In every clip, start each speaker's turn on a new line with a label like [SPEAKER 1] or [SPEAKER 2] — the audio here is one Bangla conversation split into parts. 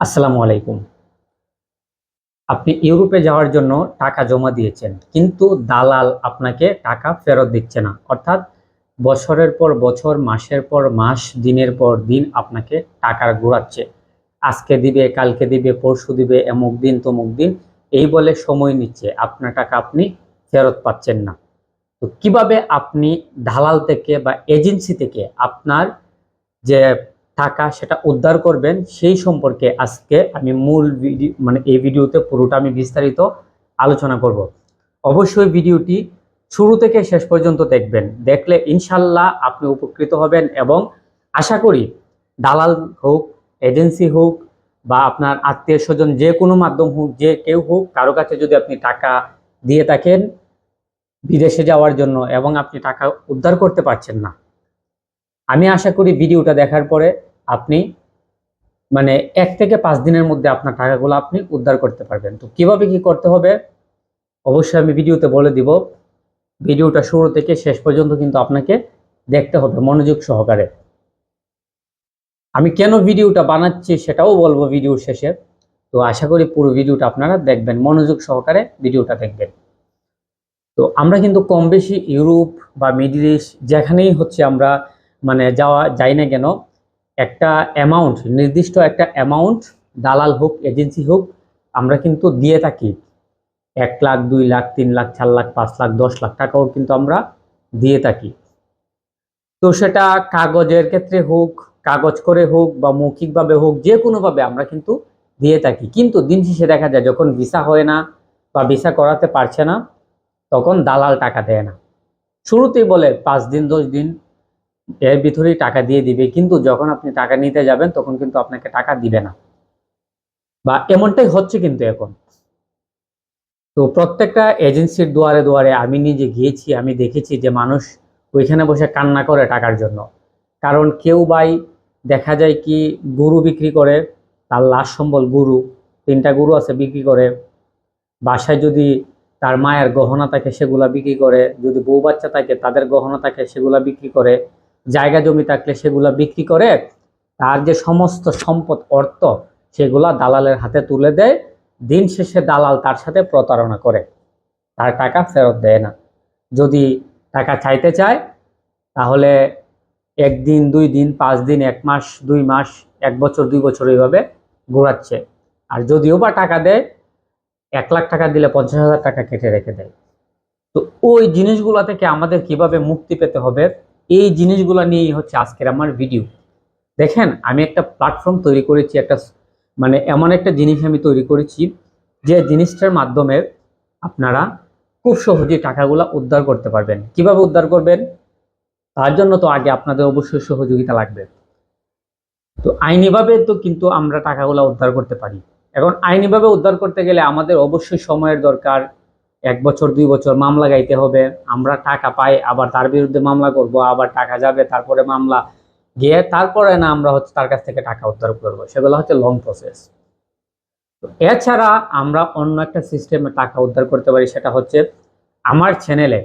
[SPEAKER 1] আসসালামু আলাইকুম। আপনি ইউরোপে যাওয়ার জন্য টাকা জমা দিয়েছেন, কিন্তু দালাল আপনাকে টাকা ফেরত দিচ্ছে না। অর্থাৎ বছরের পর বছর, মাসের পর মাস, দিনের পর দিন আপনাকে টাকা ঘোরাচ্ছে। আজকে দিবে, কালকে দিবে, পরশু দিবে, এমুক দিন, তমুক দিন, এই বলে সময় নিচ্ছে। আপনার টাকা আপনি ফেরত পাচ্ছেন না। তো কীভাবে আপনি দালাল থেকে বা এজেন্সি থেকে আপনার যে টাকা সেটা উদ্ধার করবেন, সেই সম্পর্কে আজকে আমি মূল ভিডিও মানে এই ভিডিওতে পুরোটা আমি বিস্তারিত আলোচনা করব। অবশ্যই ভিডিওটি শুরু থেকে শেষ পর্যন্ত দেখবেন। দেখলে ইনশাল্লাহ আপনি উপকৃত হবেন এবং আশা করি দালাল হোক, এজেন্সি হোক বা আপনার আত্মীয় স্বজন যে কোনো মাধ্যম হোক, যে কেউ হোক, কারও কাছে যদি আপনি টাকা দিয়ে থাকেন বিদেশে যাওয়ার জন্য এবং আপনি টাকা উদ্ধার করতে পারছেন না আমি আশা করি ভিডিওটা দেখার পরে আপনি মানে এক থেকে পাঁচ দিনের মধ্যে আপনার টাকাগুলো আপনি উদ্ধার করতে পারবেন। তো কীভাবে কি করতে হবে? অবশ্যই আমি ভিডিওতে বলে দিব। ভিডিওটা শুরু থেকে শেষ পর্যন্ত কিন্তু আপনাকে দেখতে হবে মনোযোগ সহকারে। আমি কেন ভিডিওটা বানাচ্ছি সেটাও বলব ভিডিওর শেষে। তো আশা করি পুরো ভিডিওটা আপনারা দেখবেন, মনোযোগ সহকারে ভিডিওটা দেখবেন। তো আমরা কিন্তু কম বেশি ইউরোপ বা মিডিল ইস্ট যেখানেই হচ্ছে আমরা মানে যাওয়া যায় না কেন? একটা অ্যামাউন্ট নির্দিষ্ট একটা অ্যামাউন্ট দালাল হোক এজেন্সি হোক, আমরা কিন্তু দিয়ে থাকি। এক লাখ, দুই লাখ, তিন লাখ, চার লাখ, পাঁচ লাখ, দশ লাখ টাকাও কিন্তু আমরা দিয়ে থাকি। তো সেটা কাগজের ক্ষেত্রে হোক, কাগজ করে হোক বা মৌখিকভাবে হোক, যে কোনোভাবে আমরা কিন্তু দিয়ে থাকি। কিন্তু দিন শেষে দেখা যায়, যখন ভিসা হয় না বা ভিসা করাতে পারছে না, তখন দালাল টাকা দেয় না। শুরুতেই বলে, পাঁচ দিন, দশ দিন এর ভিতরেই টাকা দিয়ে দিবে। কিন্তু যখন আপনি টাকা নিতে যাবেন, তখন কিন্তু আপনাকে টাকা দিবে না। বা এমনটাই হচ্ছে কিন্তু এখন। তো প্রত্যেকটা এজেন্সির দুয়ারে দুয়ারে আমি নিজে গিয়েছি, আমি দেখেছি যে মানুষ ওইখানে বসে কান্না করে টাকার জন্য। কারণ কেউ বাই দেখা যায় কি গরু বিক্রি করে, তার লাশ সম্বল গরু, তিনটা গরু আছে বিক্রি করে। বাসায় যদি তার মায়ের গহনা থাকে, সেগুলা বিক্রি করে। যদি বউ বাচ্চা থাকে, তাদের গহনা থাকে, সেগুলা বিক্রি করে। জায়গা জমি থাকলে সেগুলা বিক্রি করে তার যে সমস্ত সম্পদ, অর্থ সেগুলা দালালের হাতে তুলে দেয়। দিন শেষে দালাল তার সাথে প্রতারণা করে। তার টাকা ফেরত দেয় না। যদি টাকা চাইতে চায়, তাহলে একদিন, দুই দিন, পাঁচ দিন, এক মাস, দুই মাস, এক বছর, দুই বছর এইভাবে ঘোরাচ্ছে। আর যদিও বা টাকা দেয়, এক লাখ টাকা দিলে পঞ্চাশ হাজার টাকা কেটে রেখে দেয়। তো ওই জিনিসগুলো থেকে আমাদের কীভাবে মুক্তি পেতে হবে? এই জিনিসগুলো নিয়েই হচ্ছে আজকের আমার ভিডিও দেখেন, আমি একটা প্ল্যাটফর্ম তৈরি করেছি, একটা মানে এমন একটা জিনিস আমি তৈরি করেছি, যে জিনিসটার মাধ্যমে আপনারা খুব সহজেই টাকাগুলো উদ্ধার করতে পারবেন। কীভাবে উদ্ধার করবেন? তার জন্য তো আগে আপনাদের অবশ্যই সহযোগিতা লাগবে। তো আইনিভাবে তো কিন্তু আমরা টাকাগুলো উদ্ধার করতে পারি। এখন আইনিভাবে উদ্ধার করতে গেলে আমাদের অবশ্যই সময়ের দরকার এক বছর, দুই বছর মামলা গাইতে হবে। আমরা টাকা পাই, আবার তার বিরুদ্ধে মামলা করব, আবার টাকা যাবে, তারপরে মামলা গিয়ে তারপরে না আমরা হচ্ছে তার কাছ থেকে টাকা উদ্ধার করব। সেগুলো হচ্ছে লং প্রসেস এছাড়া আমরা অন্য একটা সিস্টেমে টাকা উদ্ধার করতে পারি, সেটা হচ্ছে আমার চ্যানেলে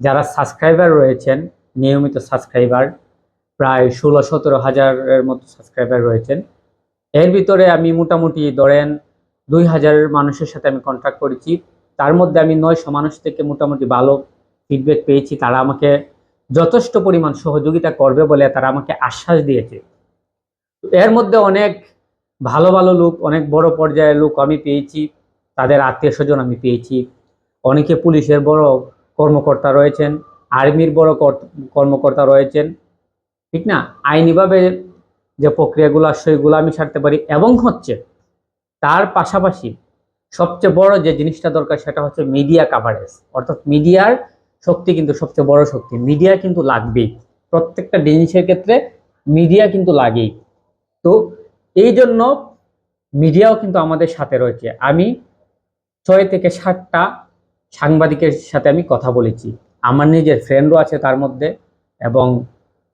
[SPEAKER 1] যারা সাবস্ক্রাইবার রয়েছেন, নিয়মিত সাবস্ক্রাইবার প্রায় ষোলো, সতেরো হাজারের মতো সাবস্ক্রাইবার রয়েছেন, এর ভিতরে আমি মোটামুটি ধরেন দুই হাজারের মানুষের সাথে আমি কন্ট্যাক্ট করেছি। তার মধ্যে আমি নয়শো মানুষ থেকে মোটামুটি ভালো ফিডব্যাক পেয়েছি। তারা আমাকে যথেষ্ট পরিমাণ সহযোগিতা করবে বলে তারা আমাকে আশ্বাস দিয়েছে। এর মধ্যে অনেক ভালো ভালো লোক, অনেক বড় পর্যায়ের লোক আমি পেয়েছি। তাদের আত্মীয় স্বজন আমি পেয়েছি। অনেকে পুলিশের বড় কর্মকর্তা রয়েছেন, আর্মির বড় কর্মকর্তা রয়েছেন, ঠিক না? আইনিভাবে যে প্রক্রিয়াগুলো সেগুলো আমি সারতে পারি। এবং হচ্ছে, তার পাশাপাশি সবচেয়ে বড় যে জিনিসটা দরকার সেটা হচ্ছে মিডিয়া কাভারেজ অর্থাৎ মিডিয়ার শক্তি কিন্তু সবচেয়ে বড় শক্তি। মিডিয়া কিন্তু লাগবেই। প্রত্যেকটা জিনিসের ক্ষেত্রে মিডিয়া কিন্তু লাগেই। তো এই জন্য মিডিয়াও কিন্তু আমাদের সাথে রয়েছে। আমি ছয় থেকে ষাটটা সাংবাদিকের সাথে আমি কথা বলেছি। আমার নিজের ফ্রেন্ডও আছে তার মধ্যে এবং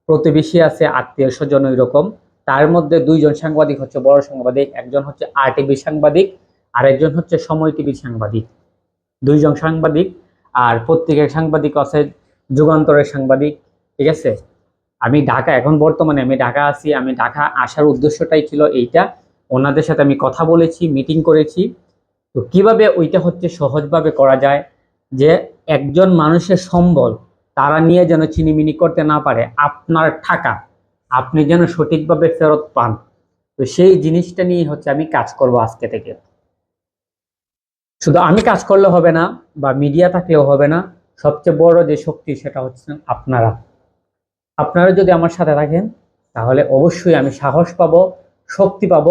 [SPEAKER 1] প্রতিবেশী আছে আত্মীয় স্বজন ওই রকম তার মধ্যে দুইজন সাংবাদিক হচ্ছে বড় সাংবাদিক, একজন হচ্ছে আর টিভি সাংবাদিক। আর একজন হচ্ছে সময় টিভির সাংবাদিক। দুইজন সাংবাদিক আর পত্রিকার সাংবাদিক আছে যুগান্তরের সাংবাদিক, ঠিক আছে? আমি ঢাকা, এখন বর্তমানে আমি ঢাকা আছি, আমি ঢাকা আসার উদ্দেশ্যটাই ছিল এইটা। ওনাদের সাথে আমি কথা বলেছি মিটিং করেছি। তো কীভাবে ওইটা হচ্ছে সহজভাবে করা যায় যে একজন মানুষের সম্বল তারা নিয়ে যেন চিনিমিনি করতে না পারে, আপনার টাকা আপনি যেন সঠিকভাবে ফেরত পান। তো সেই জিনিসটা নিয়ে হচ্ছে আমি কাজ করব আজকে থেকে। শুধু আমি কাজ করলে হবে না, বা মিডিয়া থাকলেও হবে না, সবচেয়ে বড় যে শক্তি সেটা হচ্ছেন আপনারা। আপনারা যদি আমার সাথে থাকেন, তাহলে অবশ্যই আমি সাহস পাব, শক্তি পাব,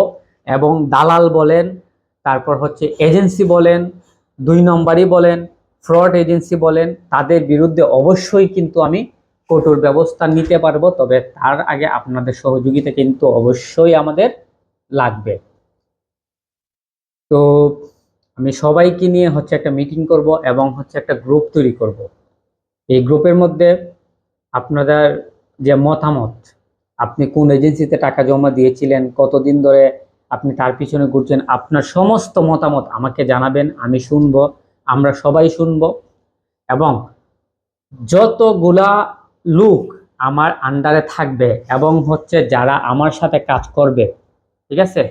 [SPEAKER 1] এবং দালাল বলেন, তারপর হচ্ছে এজেন্সি বলেন, দুই নম্বরই বলেন ফ্রড এজেন্সি বলেন, তাদের বিরুদ্ধে অবশ্যই কিন্তু আমি কঠোর ব্যবস্থা নিতে পারব, তবে তার আগে আপনাদের সহযোগিতা কিন্তু অবশ্যই আমাদের লাগবে। তো আমি সবাইকে নিয়ে হচ্ছে একটা মিটিং করব এবং হচ্ছে একটা গ্রুপ তৈরি করব। এই গ্রুপের মধ্যে আপনাদের যে মতামত, আপনি কোন এজেন্সিতে টাকা জমা দিয়েছিলেন, কতদিন ধরে আপনি তার পিছনে ঘুরছেন, আপনার সমস্ত মতামত আমাকে জানাবেন, আমি শুনব, আমরা সবাই শুনব। এবং যতগুলা লোক আমার আন্ডারে থাকবে এবং হচ্ছে যারা আমার সাথে কাজ করবে, ঠিক আছে?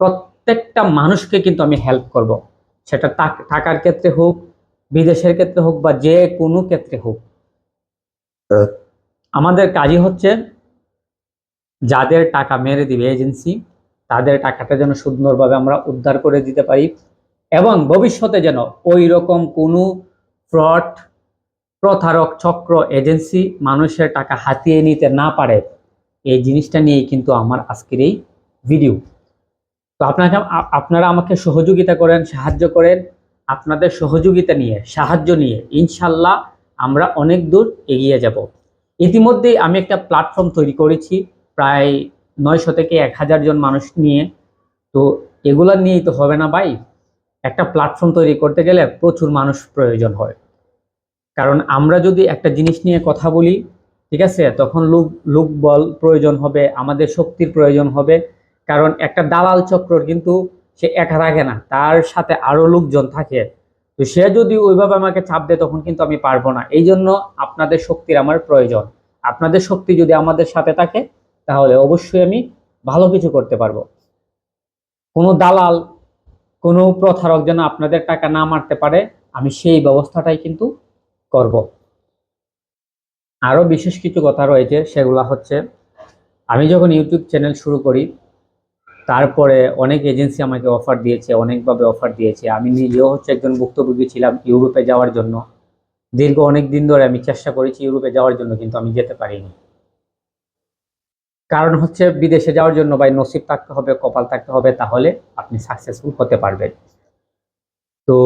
[SPEAKER 1] প্রত্যেকটা মানুষকে কিন্তু আমি হেল্প করব। সেটা টাক- টাকার ক্ষেত্রে হোক বিদেশের ক্ষেত্রে হোক বা যে কোনো ক্ষেত্রে হোক। আমাদের কাজই হচ্ছে যাদের টাকা মেরে দিবে এজেন্সি তাদের টাকাটা যেন সুন্দরভাবে আমরা উদ্ধার করে দিতে পারি এবং ভবিষ্যতে যেন ওই রকম কোনো ফ্রড প্রতারক চক্র এজেন্সি মানুষের টাকা হাতিয়ে নিতে না পারে এই জিনিসটা নিয়েই কিন্তু আমার আজকের এই ভিডিও। তো আপনাকে আপনারা আমাকে সহযোগিতা করেন, সাহায্য করেন, আপনাদের সহযোগিতা নিয়ে, সাহায্য নিয়ে। ইনশাল্লাহ আমরা অনেক দূর এগিয়ে যাব। ইতিমধ্যেই আমি একটা প্ল্যাটফর্ম তৈরি করেছি, প্রায় নয়শো থেকে এক হাজার জন মানুষ নিয়ে। তো এগুলা নিয়েই তো হবে না ভাই। একটা প্ল্যাটফর্ম তৈরি করতে গেলে প্রচুর মানুষ প্রয়োজন হয়। কারণ আমরা যদি একটা জিনিস নিয়ে কথা বলি, ঠিক আছে? তখন লোক লোক বল প্রয়োজন হবে, আমাদের শক্তির প্রয়োজন হবে। কারণ একটা দালাল চক্র কিন্তু সে একা থাকে না, তার সাথে আরও লোকজন থাকে। তো সে যদি ওইভাবে আমাকে চাপ দেয়, তখন কিন্তু আমি পারব না। এই জন্য আপনাদের শক্তির আমার প্রয়োজন। আপনাদের শক্তি যদি আমাদের সাথে থাকে, তাহলে অবশ্যই আমি ভালো কিছু করতে পারব। কোনো দালাল, কোনো প্রথারক যেন আপনাদের টাকা না মারতে পারে, আমি সেই ব্যবস্থাটাই কিন্তু করব। আরও বিশেষ কিছু কথা রয়েছে, সেগুলা হচ্ছে, আমি যখন ইউটিউব চ্যানেল শুরু করি তারপরে অনেক এজেন্সি আমাকে অফার দিয়েছে, অনেকভাবে অফার দিয়েছে। আমি নিজেও হচ্ছে একজন ভুক্তভোগী ছিলাম ইউরোপে যাওয়ার জন্য। দীর্ঘ অনেক দিন ধরে আমি চেষ্টা করেছি ইউরোপে যাওয়ার জন্য, কিন্তু আমি যেতে পারিনি। কারণ হচ্ছে বিদেশে যাওয়ার জন্য বা নসিব থাকতে হবে, কপাল থাকতে হবে, তাহলে আপনি সাকসেসফুল হতে পারবেন। তো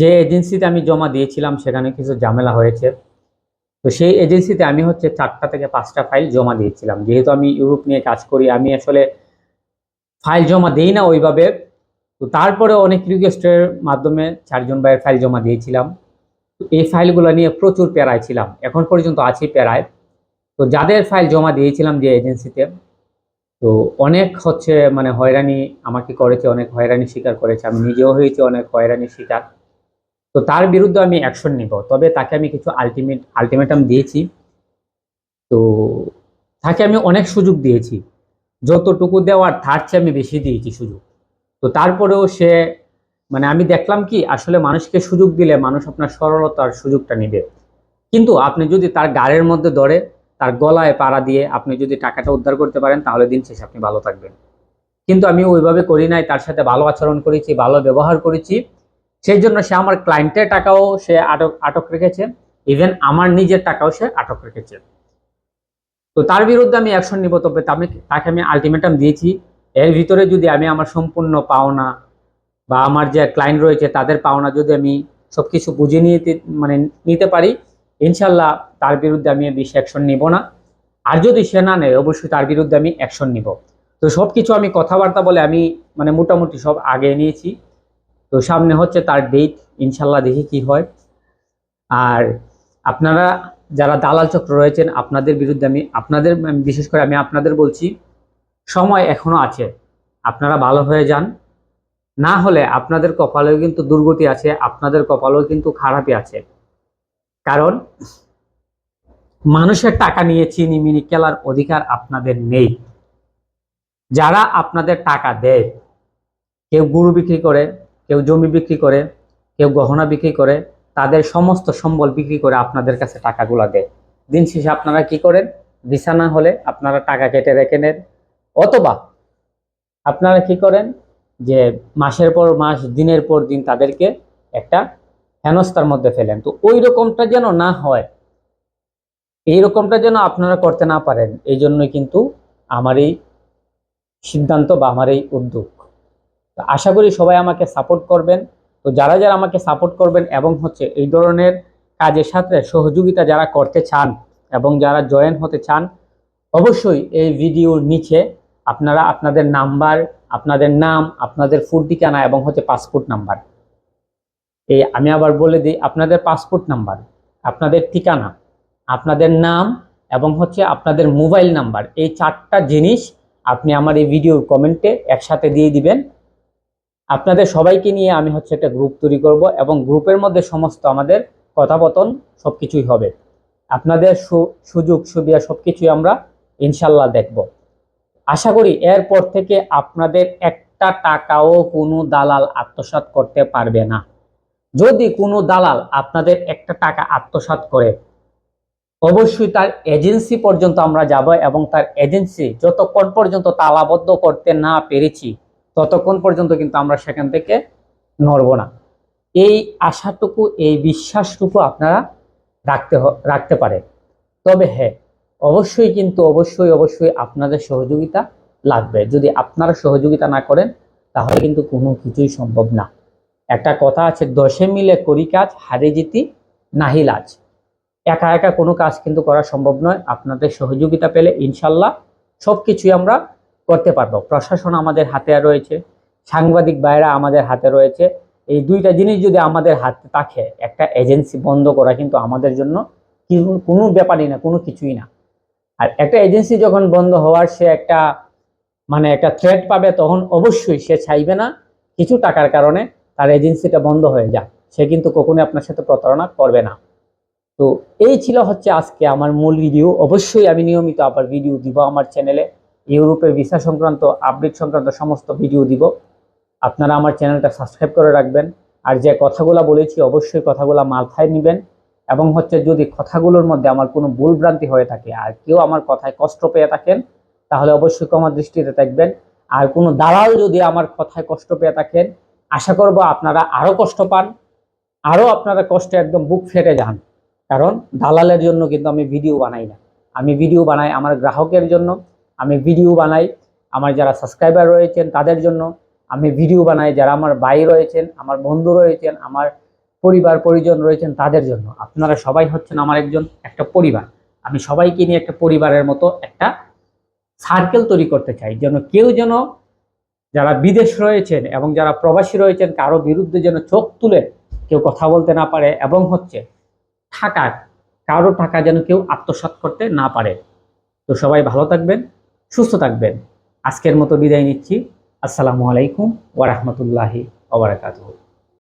[SPEAKER 1] যে এজেন্সিতে আমি জমা দিয়েছিলাম, সেখানে কিছু ঝামেলা হয়েছে। তো সেই এজেন্সিতে আমি হচ্ছে চারটা থেকে পাঁচটা ফাইল জমা দিয়েছিলাম। যেহেতু আমি ইউরোপ নিয়ে কাজ করি, আমি আসলে ফাইল জমা দেই না ওইভাবে। তো তারপরে অনেক রিকোয়েস্টের মাধ্যমে চারজন ভাইয়ের ফাইল জমা দিয়েছিলাম। তো এই ফাইলগুলো নিয়ে প্রচুর প্যারায় ছিলাম। এখন পর্যন্ত আছি প্যারায়। তো যাদের ফাইল জমা দিয়েছিলাম যে এজেন্সিতে, তো অনেক হচ্ছে মানে হয়রানি আমাকে করেছে, অনেক হয়রানি স্বীকার করেছে। আমি নিজেও হয়েছি অনেক হয়রানি শিকার তো তার বিরুদ্ধে আমি অ্যাকশন নিব। তবে তাকে আমি কিছু আলটিমেট আলটিমেটাম দিয়েছি। তো তাকে আমি অনেক সুযোগ দিয়েছি। যতটুকু দেওয়ার তার চেয়ে আমি বেশি দিয়েছি সুযোগ। তো তারপরেও সে মানে আমি দেখলাম কি, আসলে মানুষকে সুযোগ দিলে মানুষ আপনার সরলতার সুযোগটা নেবে। কিন্তু আপনি যদি তার গাড়ির মধ্যে ধরে, তার গলায় পাড়া দিয়ে আপনি যদি টাকাটা উদ্ধার করতে পারেন, তাহলে দিন শেষে আপনি ভালো থাকবেন। কিন্তু আমি ওইভাবে করি নাই, তার সাথে ভালো আচরণ করেছি, ভালো ব্যবহার করেছি। সেই জন্য সে আমার ক্লায়েন্টের টাকাও সে আটক আটক রেখেছে। ইভেন আমার নিজের টাকাও সে আটক রেখেছে। তো তার বিরুদ্ধে আমি অ্যাকশন নিব, তবে আমি তাকে আমি আলটিমেটাম দিয়েছি। এর ভিতরে যদি আমি আমার সম্পূর্ণ পাওনা বা আমার যে ক্লায়েন্ট রয়েছে, তাদের পাওনা যদি আমি সব কিছু বুঝে নিয়ে মানে নিতে পারি ইনশাল্লাহ তার বিরুদ্ধে আমি বেশি অ্যাকশন নিব না। আর যদি সে না নেয়, অবশ্যই তার বিরুদ্ধে আমি অ্যাকশন নিব। তো সব কিছু আমি কথাবার্তা বলে আমি মানে মোটামুটি সব আগে নিয়েছি। তো সামনে হচ্ছে তার ডেট ইনশাল্লাহ দেখি কি হয়। আর আপনারা যারা দালাল চক্র রয়েছেন, আপনাদের বিরুদ্ধে আমি আপনাদের বিশেষ করে আমি আপনাদের বলছি, সময় এখনও আছে। আপনারা ভালো হয়ে যান। না হলে আপনাদের কপালেও কিন্তু দুর্গতি আছে, আপনাদের কপালেও কিন্তু খারাপই আছে। কারণ মানুষের টাকা নিয়ে চিনি মিনি খেলার অধিকার আপনাদের নেই। যারা আপনাদের টাকা দেয়, কেউ গরু বিক্রি করে, কেউ জমি বিক্রি করে, কেউ গহনা বিক্রি করে তাদের সমস্ত সম্বল বিক্রি করে আপনাদের কাছে টাকাগুলো দেয়। দিন শেষে আপনারা কি করেন? বিছানা হলে আপনারা টাকা কেটে রেখে নেন। অথবা আপনারা কি করেন? যে মাসের পর মাস, দিনের পর দিন তাদেরকে একটা হেনস্থার মধ্যে ফেলেন। তো ওই রকমটা যেন না হয় এই রকমটা যেন আপনারা করতে না পারেন এই জন্যই কিন্তু আমার এই সিদ্ধান্ত বা আমার এই উদ্যোগ। আশা করি সবাই আমাকে সাপোর্ট করবেন। তো যারা যারা আমাকে সাপোর্ট করবেন এবং হচ্ছে এই ধরনের কাজের সাথে সহযোগিতা যারা করতে চান এবং যারা জয়েন হতে চান, অবশ্যই এই ভিডিওর নিচে আপনারা আপনাদের নাম্বার আপনাদের নাম, আপনাদের ফুড ঠিকানা এবং হচ্ছে পাসপোর্ট নাম্বার এই আমি আবার বলে দিই, আপনাদের পাসপোর্ট নাম্বার আপনাদের ঠিকানা, আপনাদের নাম এবং হচ্ছে আপনাদের মোবাইল নাম্বার এই চারটা জিনিস আপনি আমার এই ভিডিওর কমেন্টে একসাথে দিয়ে দিবেন। আপনাদের সবাইকে নিয়ে আমি হচ্ছে একটা গ্রুপ তৈরি করব এবং গ্রুপের মধ্যে সমস্ত আমাদের কথাবতন সব কিছুই হবে। আপনাদের সুযোগ, সুবিধা সব কিছুই আমরা ইনশাল্লাহ দেখব। আশা করি এরপর থেকে আপনাদের একটা টাকাও কোনো দালাল আত্মসাৎ করতে পারবে না। যদি কোনো দালাল আপনাদের একটা টাকা আত্মসাৎ করে, অবশ্যই তার এজেন্সি পর্যন্ত আমরা যাব এবং তার এজেন্সি যতক্ষণ পর্যন্ত তালাবদ্ধ করতে না পেরেছি ততক্ষণ পর্যন্ত কিন্তু আমরা সেখান থেকে নড়ব না। এই আশাটুকু, এই বিশ্বাসটুকু আপনারা রাখতে রাখতে পারে তবে হ্যাঁ অবশ্যই কিন্তু অবশ্যই অবশ্যই আপনাদের সহযোগিতা লাগবে। যদি আপনারা সহযোগিতা না করেন, তাহলে কিন্তু কোনো কিছুই সম্ভব না। একটা কথা আছে, দশে মিলে করি কাজ, হারে জিতি নাহি লাজ। একা একা কোনো কাজ কিন্তু করা সম্ভব নয়। আপনাদের সহযোগিতা পেলে ইনশাল্লাহ সব কিছুই আমরা করতে পারব। প্রশাসন আমাদের হাতে রয়েছে, সাংবাদিক বাইরা আমাদের হাতে রয়েছে। এই দুইটা জিনিস যদি আমাদের হাতে থাকে, একটা এজেন্সি বন্ধ করা কিন্তু আমাদের জন্য কোনো ব্যাপারই না, কোনো কিছুই না। আর একটা এজেন্সি যখন বন্ধ হওয়ার সে একটা মানে একটা থ্রেট পাবে, তখন অবশ্যই সে চাইবে না কিছু টাকার কারণে তার এজেন্সিটা বন্ধ হয়ে যাক। সে কিন্তু কখনোই আপনার সাথে প্রতারণা করবে না। তো এই ছিল হচ্ছে আজকে আমার মূল ভিডিও অবশ্যই আমি নিয়মিত আবার ভিডিও দিব আমার চ্যানেলে ইউরোপের ভিসা সংক্রান্ত আপডেট সংক্রান্ত সমস্ত ভিডিও দিব। আপনারা আমার চ্যানেলটা সাবস্ক্রাইব করে রাখবেন। আর যে কথাগুলো বলেছি, অবশ্যই কথাগুলো মাথায় নেবেন। এবং হচ্ছে যদি কথাগুলোর মধ্যে আমার কোনো ভুল ভ্রান্তি হয়ে থাকে, আর কেউ আমার কথায় কষ্ট পেয়ে থাকেন, তাহলে অবশ্যই ক্ষমা দৃষ্টিতে থাকবেন আর কোনো দালাল যদি আমার কথায় কষ্ট পেয়ে থাকেন, আশা করব আপনারা আরও কষ্ট পান। আরও আপনারা কষ্টে একদম বুক ফেটে যান। কারণ দালালের জন্য কিন্তু আমি ভিডিও বানাই না। আমি ভিডিও বানাই আমার গ্রাহকের জন্য। আমি ভিডিও বানাই। আমার যারা সাবস্ক্রাইবার রয়েছেন তাদের জন্য আমি ভিডিও বানাই। যারা আমার ভাই রয়েছেন, আমার বন্ধু রয়েছেন, আমার পরিবার, পরিজন রয়েছেন তাদের জন্য। আপনারা সবাই হচ্ছেন আমার একজন, একটা পরিবার। আমি সবাইকে নিয়ে একটা পরিবারের মতো একটা সার্কেল তৈরি করতে চাই। যেন কেউ যেন যারা বিদেশ রয়েছেন এবং যারা প্রবাসী রয়েছেন, কারও বিরুদ্ধে যেন চোখ তুলে কেউ কথা বলতে না পারে এবং হচ্ছে টাকা কারও টাকা যেন কেউ আত্মসাৎ করতে না পারে। তো সবাই ভালো থাকবেন। সুস্থ থাকবেন। আজকের মতো বিদায় নিচ্ছি। আসসালামু আলাইকুম ওয়া রাহমাতুল্লাহি ওয়া বারাকাতুহু।